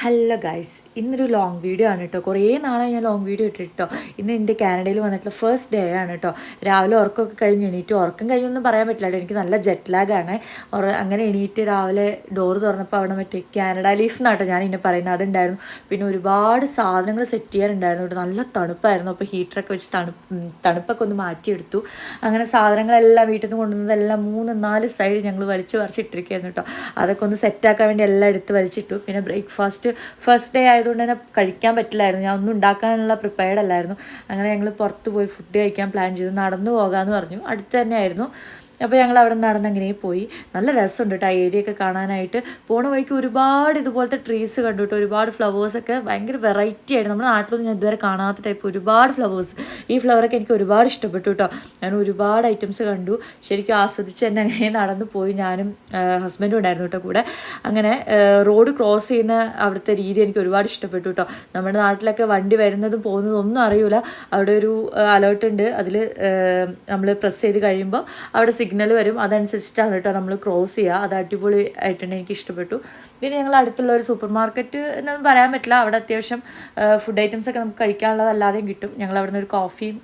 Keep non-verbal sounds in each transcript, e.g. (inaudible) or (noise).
Hello guys ഇന്നൊരു long video ആണ് കേട്ടോ കുറേ നാളായി ഞാൻ ലോങ് വീഡിയോ ഇട്ടിട്ടോ. ഇന്ന് എന്റെ കാനഡയിൽ വന്നിട്ടുള്ള ഫസ്റ്റ് ഡേ ആണ് കേട്ടോ രാവിലെ ഉറക്കമൊക്കെ കഴിഞ്ഞ് എണീറ്റ് ഉറക്കം കഴിഞ്ഞൊന്നും പറയാൻ പറ്റില്ല. എനിക്ക് നല്ല ജെറ്റ് ലാഗാണ് അങ്ങനെ എണീറ്റ് രാവിലെ ഡോറ് തുറന്നപ്പോൾ അവിടെ മറ്റേ കാനഡ ലീഫ് എന്നാട്ടോ ഞാൻ ഇന്നെ പറയുന്നത് അതുണ്ടായിരുന്നു. പിന്നെ ഒരുപാട് സാധനങ്ങൾ സെറ്റ് ചെയ്യാനുണ്ടായിരുന്നു കേട്ടോ നല്ല തണുപ്പായിരുന്നു. അപ്പോൾ ഹീറ്ററൊക്കെ വെച്ച് തണുപ്പ് തണുപ്പൊക്കെ ഒന്ന് മാറ്റിയെടുത്തു. അങ്ങനെ സാധനങ്ങളെല്ലാം വീട്ടിൽ നിന്ന് കൊണ്ടുവന്നതെല്ലാം മൂന്ന് നാല് സൈഡ് ഞങ്ങൾ വലിച്ചു വരച്ചിട്ടിരിക്കുകയായിരുന്നു കേട്ടോ അതൊക്കെ ഒന്ന് സെറ്റാക്കാൻ വേണ്ടി എല്ലാം എടുത്ത് വലിച്ചിട്ടു. പിന്നെ ബ്രേക്ക്ഫാസ്റ്റ് ഫസ്റ്റ് ഡേ ആയതുകൊണ്ട് തന്നെ കഴിക്കാൻ പറ്റില്ലായിരുന്നു. ഞാൻ ഒന്നും ഉണ്ടാക്കാനുള്ള പ്രിപ്പയർഡ് അല്ലായിരുന്നു. അങ്ങനെ ഞങ്ങൾ പുറത്ത് പോയി ഫുഡ് കഴിക്കാൻ പ്ലാൻ ചെയ്തു നടന്നു പോകാമെന്ന് പറഞ്ഞു. അടുത്ത് തന്നെയായിരുന്നു. അപ്പോൾ ഞങ്ങൾ അവിടെ നടന്ന് അങ്ങനെ പോയി. നല്ല രസമുണ്ട് കേട്ടോ ആ ഏരിയ ഒക്കെ കാണാനായിട്ട്. പോണ വഴിക്ക് ഒരുപാട് ഇതുപോലത്തെ ട്രീസ് കണ്ടു കേട്ടോ ഒരുപാട് ഫ്ലവേഴ്സൊക്കെ ഭയങ്കര വെറൈറ്റി ആയിട്ട്. നമ്മുടെ നാട്ടിലൊന്നും ഞാൻ ഇതുവരെ കാണാത്ത ടൈപ്പ് ഒരുപാട് ഫ്ലവേഴ്സ് ഈ ഫ്ലവറൊക്കെ എനിക്ക് ഒരുപാട് ഇഷ്ടപ്പെട്ടു കേട്ടോ ഞാൻ ഒരുപാട് ഐറ്റംസ് കണ്ടു. ശരിക്കും ആസ്വദിച്ച് തന്നെ അങ്ങനെ നടന്നു പോയി ഞാനും ഹസ്ബൻഡും ഉണ്ടായിരുന്നു കേട്ടോ കൂടെ. അങ്ങനെ റോഡ് ക്രോസ് ചെയ്യുന്ന അവിടുത്തെ രീതി എനിക്ക് ഒരുപാട് ഇഷ്ടപ്പെട്ടു കേട്ടോ നമ്മുടെ നാട്ടിലൊക്കെ വണ്ടി വരുന്നതും പോകുന്നതും ഒന്നും അറിയില്ല അവിടെ ഒരു അലേർട്ട് ഉണ്ട്. അതിൽ നമ്മൾ പ്രസ് ചെയ്ത് കഴിയുമ്പോൾ അവിടെ വരും. അതനുസരിച്ചിട്ടാണ് കേട്ടോ നമ്മൾ ക്രോസ് ചെയ്യുക അത് അടിപൊളി ആയിട്ടുണ്ട് എനിക്ക് ഇഷ്ടപ്പെട്ടു. പിന്നെ ഞങ്ങൾ അടുത്തുള്ള ഒരു സൂപ്പർ മാർക്കറ്റ് എന്നൊന്നും പറയാൻ പറ്റില്ല. അവിടെ അത്യാവശ്യം ഫുഡ് ഐറ്റംസ് ഒക്കെ നമുക്ക് കഴിക്കാനുള്ളത് അല്ലാതെയും കിട്ടും ഞങ്ങൾ അവിടെ നിന്ന് ഒരു കോഫിയും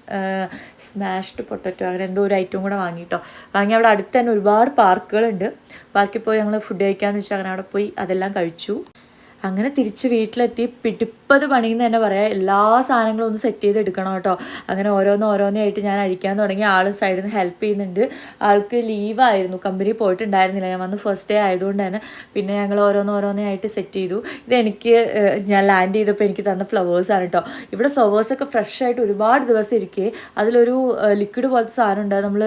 സ്മാഷ്ഡ് പൊട്ടറ്റോ അങ്ങനെ എന്തോ ഒരു ഐറ്റവും കൂടെ വാങ്ങിട്ടോ വാങ്ങി അവിടെ അടുത്ത് തന്നെ ഒരുപാട് പാർക്കുകളുണ്ട് പാർക്കിൽ പോയി ഞങ്ങൾ ഫുഡ് കഴിക്കാമെന്ന് വെച്ചാൽ അങ്ങനെ അവിടെ പോയി അതെല്ലാം കഴിച്ചു. അങ്ങനെ തിരിച്ച് വീട്ടിലെത്തി പിടിപ്പത് പണിയെന്ന് തന്നെ പറയാം. എല്ലാ സാധനങ്ങളും ഒന്ന് സെറ്റ് ചെയ്ത് എടുക്കണം കേട്ടോ. അങ്ങനെ ഓരോന്ന് ഓരോന്നായിട്ട് ഞാൻ അഴിക്കാൻ തുടങ്ങി. ആൾ സൈഡിൽ നിന്ന് ഹെൽപ്പ് ചെയ്യുന്നുണ്ട്. ആൾക്ക് ലീവായിരുന്നു കമ്പനി പോയിട്ടുണ്ടായിരുന്നില്ല. ഞാൻ വന്ന് ഫസ്റ്റ് ഡേ ആയതുകൊണ്ട് തന്നെ പിന്നെ ഞങ്ങൾ ഓരോന്ന് ഓരോന്നായിട്ട് സെറ്റ് ചെയ്തു. ഇതെനിക്ക് എനിക്ക് ഞാൻ ലാൻഡ് ചെയ്തപ്പോൾ എനിക്ക് തന്ന ഫ്ലവേഴ്സാണ് കേട്ടോ ഇവിടെ ഫ്ലവേഴ്സൊക്കെ ഫ്രഷ് ആയിട്ട് ഒരുപാട് ദിവസം ഇരിക്കേ. അതിലൊരു ലിക്വിഡ് പോലത്തെ സാധനം ഉണ്ട്. നമ്മൾ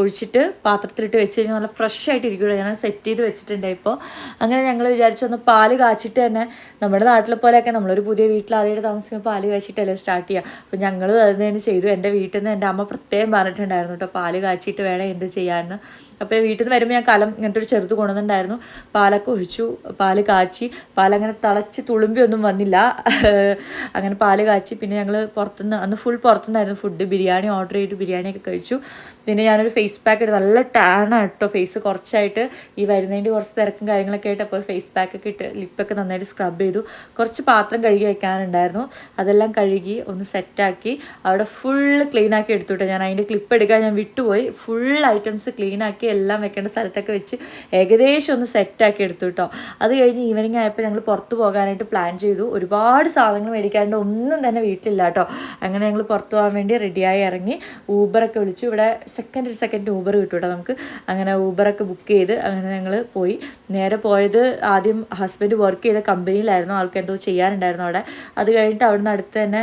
ഒഴിച്ചിട്ട് പാത്രത്തിലിട്ട് വെച്ച് കഴിഞ്ഞാൽ നല്ല ഫ്രഷ് ആയിട്ട് ഇരിക്കുള്ളൂ ഞാൻ സെറ്റ് ചെയ്ത് വെച്ചിട്ടുണ്ട് ഇപ്പോൾ അങ്ങനെ ഞങ്ങൾ വിചാരിച്ചൊന്ന് പാൽ കാച്ചിട്ട് തന്നെ നമ്മുടെ നാട്ടിലെ പോലെയൊക്കെ നമ്മളൊരു പുതിയ വീട്ടിൽ ആദ്യമായിട്ട് താമസിക്കുമ്പോൾ പാൽ കാച്ചിട്ടല്ലേ സ്റ്റാർട്ട് ചെയ്യുക. അപ്പോൾ ഞങ്ങൾ അത് തന്നെ ചെയ്തു. എന്റെ വീട്ടിൽ നിന്ന് എന്റെ അമ്മ പ്രത്യേകം പറഞ്ഞിട്ടുണ്ടായിരുന്നു കേട്ടോ പാൽ കാച്ചിട്ട് വേണം എന്ത് ചെയ്യാമെന്ന് അപ്പോൾ വീട്ടിൽ നിന്ന് വരുമ്പോൾ ഞാൻ കലം ഇങ്ങനത്തെ ഒരു ചെറുത് കൊണ്ടുവന്നിട്ടുണ്ടായിരുന്നു. പാലൊക്കെ ഒഴിച്ചു പാൽ കാച്ചി പാലങ്ങനെ തിളച്ച് തുളുമ്പി ഒന്നും വന്നില്ല. (laughs) അങ്ങനെ പാൽ കാച്ചി പിന്നെ ഞങ്ങൾ പുറത്തുനിന്ന് അന്ന് ഫുൾ പുറത്തുനിന്നായിരുന്നു ഫുഡ് ബിരിയാണി ഓർഡർ ചെയ്തു ബിരിയാണിയൊക്കെ കഴിച്ചു. പിന്നെ ഞാനൊരു ഫേസ് പാക്ക് ഇട്ട് നല്ല ടാനാണ് കേട്ടോ ഫേസ് കുറച്ചായിട്ട്. ഈ വരുന്നതിന്റെ കുറച്ച് തിരക്കും കാര്യങ്ങളൊക്കെ ആയിട്ട് അപ്പോൾ ഫേസ് പാക്ക് ഒക്കെ ഇട്ട് ലിപ്പൊക്കെ നന്നായിട്ട് സ്ക്രബ് ചെയ്തു. കുറച്ച് പാത്രം കഴുകി വയ്ക്കാനുണ്ടായിരുന്നു അതെല്ലാം കഴുകി ഒന്ന് സെറ്റാക്കി അവിടെ ഫുൾ ക്ലീൻ ആക്കി എടുത്തു കേട്ടോ ഞാൻ. അതിന്റെ ക്ലിപ്പ് എടുക്കാൻ ഞാൻ വിട്ടുപോയി. ഫുൾ ഐറ്റംസ് ക്ലീൻ ആക്കി എല്ലാം വെക്കേണ്ട സ്ഥലത്തൊക്കെ വെച്ച് ഏകദേശം ഒന്ന് സെറ്റാക്കി എടുത്തു കേട്ടോ അത് കഴിഞ്ഞ് ഈവനിങ് ആയപ്പോൾ ഞങ്ങൾ പുറത്ത് പോകാനായിട്ട് പ്ലാൻ ചെയ്തു. ഒരുപാട് സാധനങ്ങൾ മേടിക്കാണ്ട് ഒന്നും തന്നെ വീട്ടിലില്ല കേട്ടോ അങ്ങനെ ഞങ്ങൾ പുറത്ത് പോകാൻ വേണ്ടി റെഡിയായി ഇറങ്ങി. ഊബറൊക്കെ വിളിച്ചു. ഇവിടെ സെക്കൻഡ് സെക്കൻഡ് ഊബർ കിട്ടും കേട്ടോ നമുക്ക്. അങ്ങനെ ഊബറൊക്കെ ബുക്ക് ചെയ്ത് അങ്ങനെ ഞങ്ങൾ പോയി. നേരെ പോയത് ആദ്യം ഹസ്ബൻഡ് വർക്ക് ചെയ്ത കമ്പനിയിലായിരുന്നു ആൾക്ക് എന്തോ ചെയ്യാനുണ്ടായിരുന്നു അവിടെ. അത് കഴിഞ്ഞിട്ട് അവിടുന്ന് അടുത്ത് തന്നെ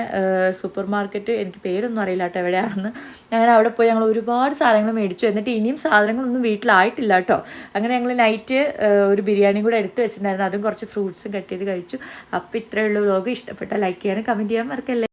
സൂപ്പർ മാർക്കറ്റ് എനിക്ക് പേരൊന്നും അറിയില്ല കേട്ടോ എവിടെയാണെന്ന്. അങ്ങനെ അവിടെ പോയി ഞങ്ങൾ ഒരുപാട് സാധനങ്ങൾ മേടിച്ചു. എന്നിട്ട് ഇനിയും സാധനങ്ങളൊന്നും വീട്ടിലായിട്ടില്ല കേട്ടോ. അങ്ങനെ ഞങ്ങൾ നൈറ്റ് ഒരു ബിരിയാണി കൂടെ എടുത്ത് വെച്ചിട്ടുണ്ടായിരുന്നു. അതും കുറച്ച് ഫ്രൂട്ട്സും കട്ട് ചെയ്ത് കഴിച്ചു. അപ്പോൾ ഇത്രയുള്ള വ്ലോഗ് ഇഷ്ടപ്പെട്ട ലൈക്ക് ചെയ്യാനും കമന്റ് ചെയ്യാൻ മറക്കല്ലേ.